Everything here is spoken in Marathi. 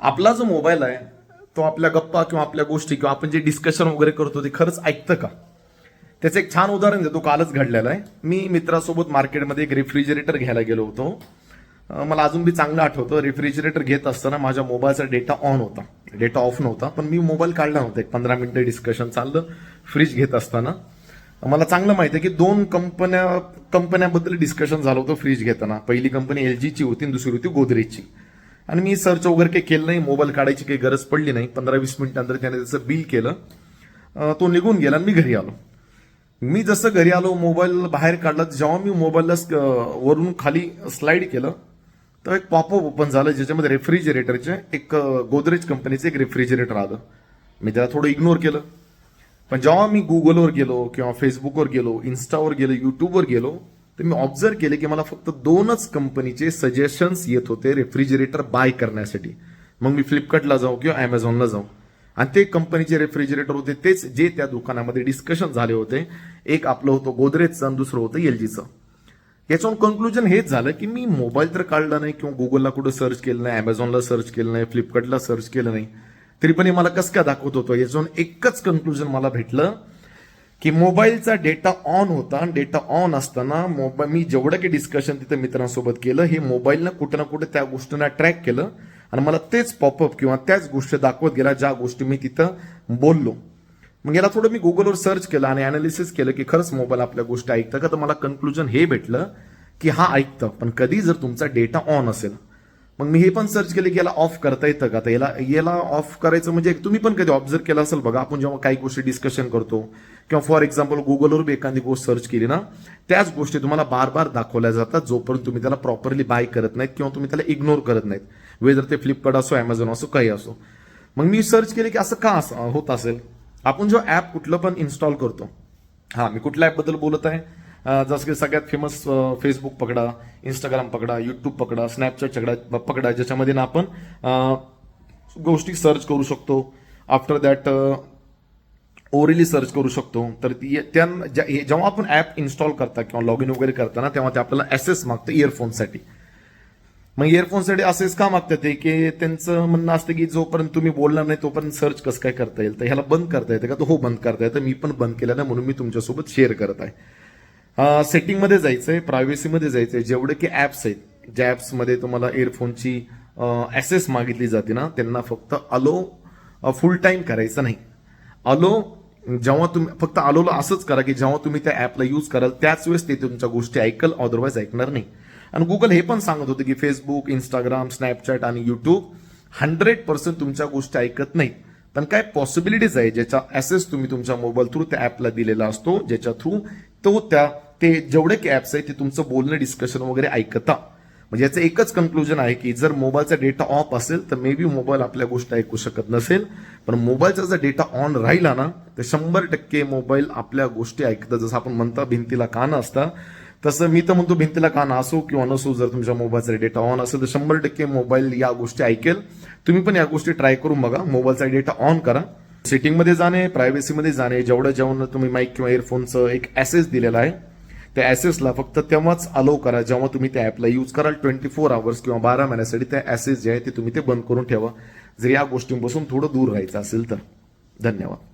आपला जो मोबाईल आहे तो आपल्या गप्पा किंवा आपल्या गोष्टी किंवा आपण जे डिस्कशन वगैरे करतो ते खरंच ऐकतं का? त्याचं एक छान उदाहरण देतो कालच घडलेलं आहे. मी मित्रासोबत मार्केटमध्ये एक रेफ्रिजरेटर घ्यायला गेलो होतो. मला अजून बी चांगलं आठवतं. रेफ्रिजरेटर घेत असताना माझ्या मोबाईलचा डेटा ऑन होता. डेटा ऑफ नव्हता पण मी मोबाईल काढला नव्हता. एक पंधरा मिनिटं डिस्कशन चाललं फ्रीज घेत असताना. मला चांगलं माहिती आहे की दोन कंपन्या कंपन्याबद्दल डिस्कशन झालं होतं फ्रीज घेताना. पहिली कंपनी एल जीची होती आणि दुसरी होती गोदरेजची. आणि मी सर्च वगैरे काही केलं नाही मोबाईल काढायची काही गरज पडली नाही. पंधरा वीस मिनिटानंतर त्याने त्याचं बिल केलं. तो निघून गेला आणि मी घरी आलो. मी जसं घरी आलो मोबाईल बाहेर काढला जेव्हा मी मोबाईलला वरून खाली स्लाईड केलं तर एक पॉपअप ओपन झालं ज्याच्यामध्ये रेफ्रिजरेटरचे एक गोदरेज कंपनीचं एक रेफ्रिजरेटर आलं. मी त्याला थोडं इग्नोर केलं. पण जेव्हा मी गुगलवर गेलो किंवा फेसबुकवर गेलो इन्स्टावर गेलो युट्यूबवर गेलो तर मी ऑब्झर्व केले की मला फक्त दोनच कंपनीचे सजेशन्स येत होते रेफ्रिजरेटर बाय करण्यासाठी. मग मी फ्लिपकार्टला जाऊ किंवा अमेझॉनला जाऊ. आणि ते कंपनीचे रेफ्रिजरेटर होते तेच जे त्या दुकानामध्ये डिस्कशन झाले होते. एक आपलं होतं गोदरेजचं आणि दुसरं होतं एलजीचं याच्यावर कन्क्लुजन हेच झालं की मी मोबाईल तर काढला नाही किंवा गुगलला कुठं सर्च केलं नाही अमेझॉनला सर्च केलं नाही फ्लिपकार्टला सर्च केलं नाही. तरी पण हे मला कसं काय दाखवत होतं? याच्यावर एकच कन्क्लुजन मला भेटलं. की मोबाईलचा डेटा ऑन होता आणि डेटा ऑन असताना मोबाईल मी जेवढं काही डिस्कशन तिथं मित्रांसोबत केलं हे मोबाईलनं कुठं ना कुठं त्या गोष्टींना ट्रॅक केलं. आणि मला तेच पॉपअप किंवा त्याच गोष्टी दाखवत गेला ज्या गोष्टी मी तिथं बोललो. मग याला थोडं मी गुगलवर सर्च केलं आणि अनालिसिस केलं की खरंच मोबाईल आपल्या गोष्टी ऐकतं का? तर मला कन्क्लुजन हे भेटलं की हा ऐकतं. पण कधी जर तुमचा डेटा ऑन असेल मग मी हे पण सर्च केले की याला ऑफ करता येतं का? तर याला याला ऑफ करायचं म्हणजे तुम्ही पण कधी ऑब्झर्व केलं असेल बघा आपण जेव्हा काही गोष्टी डिस्कशन करतो किंवा फॉर एक्झाम्पल गुगलवर बी एखादी गोष्ट सर्च केली ना त्याच गोष्टी तुम्हाला बार बार दाखवल्या जातात जोपर्यंत तुम्ही त्याला प्रॉपरली बाय करत नाहीत किंवा तुम्ही त्याला इग्नोर करत नाहीत. वेदर ते फ्लिपकार्ट असो अमेझॉन असो काही असो. मग मी सर्च केले की असं का असं होत असेल? आपण जो ऍप कुठलं पण इन्स्टॉल करतो हा मी कुठल्या ॲपबद्दल बोलत आहे? जसं की सगळ्यात फेमस फेसबुक पकडा इंस्टाग्राम पकडा युट्यूब पकडा स्नॅपचॅट पकडा पकडा ज्याच्यामध्ये ना आपण गोष्टी सर्च करू शकतो. आफ्टर दॅट ओरिली सर्च करू शकतो. तर ती त्या जेव्हा आपण ऍप इन्स्टॉल करता किंवा लॉग इन वगैरे करताना तेव्हा ते आपल्याला ऍसेस मागतं इयरफोनसाठी मग इयरफोनसाठी असेच का मागतात ते? की त्यांचं म्हणणं असतं की जोपर्यंत तुम्ही बोलणार नाही तोपर्यंत सर्च कसं काय करता येईल? तर ह्याला बंद करता येतं का? तो हो बंद करता येतं. मी पण बंद केलं ना म्हणून मी तुमच्यासोबत शेअर करत आहे. सेटिंगमध्ये जायचंय प्रायव्हसीमध्ये जायचंय. जेवढे की ऍप्स आहेत ज्या ॲप्समध्ये तुम्हाला इयरफोनची ऍसेस मागितली जाते ना त्यांना फक्त अलो फुल टाईम करायचं नाही. अलो जेव्हा तुम्ही फक्त आलोला असंच करा की जेव्हा तुम्ही त्या ऍपला यूज कराल त्याच वेळेस ते तुमच्या गोष्टी ऐकल अदरवाईज ऐकणार नाही. आणि गुगल हे पण सांगत होते की फेसबुक इंस्टाग्राम स्नॅपचॅट आणि युट्यूब हंड्रेड पर्सेंट तुमच्या गोष्टी ऐकत नाही पण काय पॉसिबिलिटीज आहे ज्याचा ऍसेस तुम्ही तुमच्या मोबाईल थ्रू त्या ऍपला दिलेला असतो ज्याच्या थ्रू तो त्या ते जेवढे की ॲप्स आहे ते तुमचं बोलणं डिस्कशन वगैरे ऐकता. म्हणजे याचं एकच कन्क्लुजन आहे की जर मोबाईलचा डेटा ऑफ असेल तर मे बी मोबाईल आपल्या गोष्टी ऐकू शकत नसेल. पण मोबाईलचा जर डेटा ऑन राहिला ना तर शंभर टक्के मोबाईल आपल्या गोष्टी ऐकतं. जसं आपण म्हणता भिंतीला कान असता. तसं मी तर म्हणतो भिंतीला कान असो किंवा नसो जर तुमच्या मोबाईलचा डेटा ऑन असेल तर शंभर टक्के मोबाईल या गोष्टी ऐकेल. तुम्ही पण या गोष्टी ट्राय करून बघा. मोबाईलचा डेटा ऑन करा. सेटिंगमध्ये जाणे प्रायव्हसीमध्ये जाणे जेवढं जेवण तुम्ही माईक किंवा इयरफोनचं एक ॲसेस दिलेला आहे त्या ॲसेसला फक्त तेव्हाच अलो करा जेव्हा तुम्ही त्या ॲपला यूज कराल ट्वेंटी फोर आवर्स किंवा बारा महिन्यासाठी. त्या ॲसेस जे आहे ते तुम्ही ते बंद करून ठेवा. जर या गोष्टींपासून थोडं दूर राहायचं असेल तर. धन्यवाद.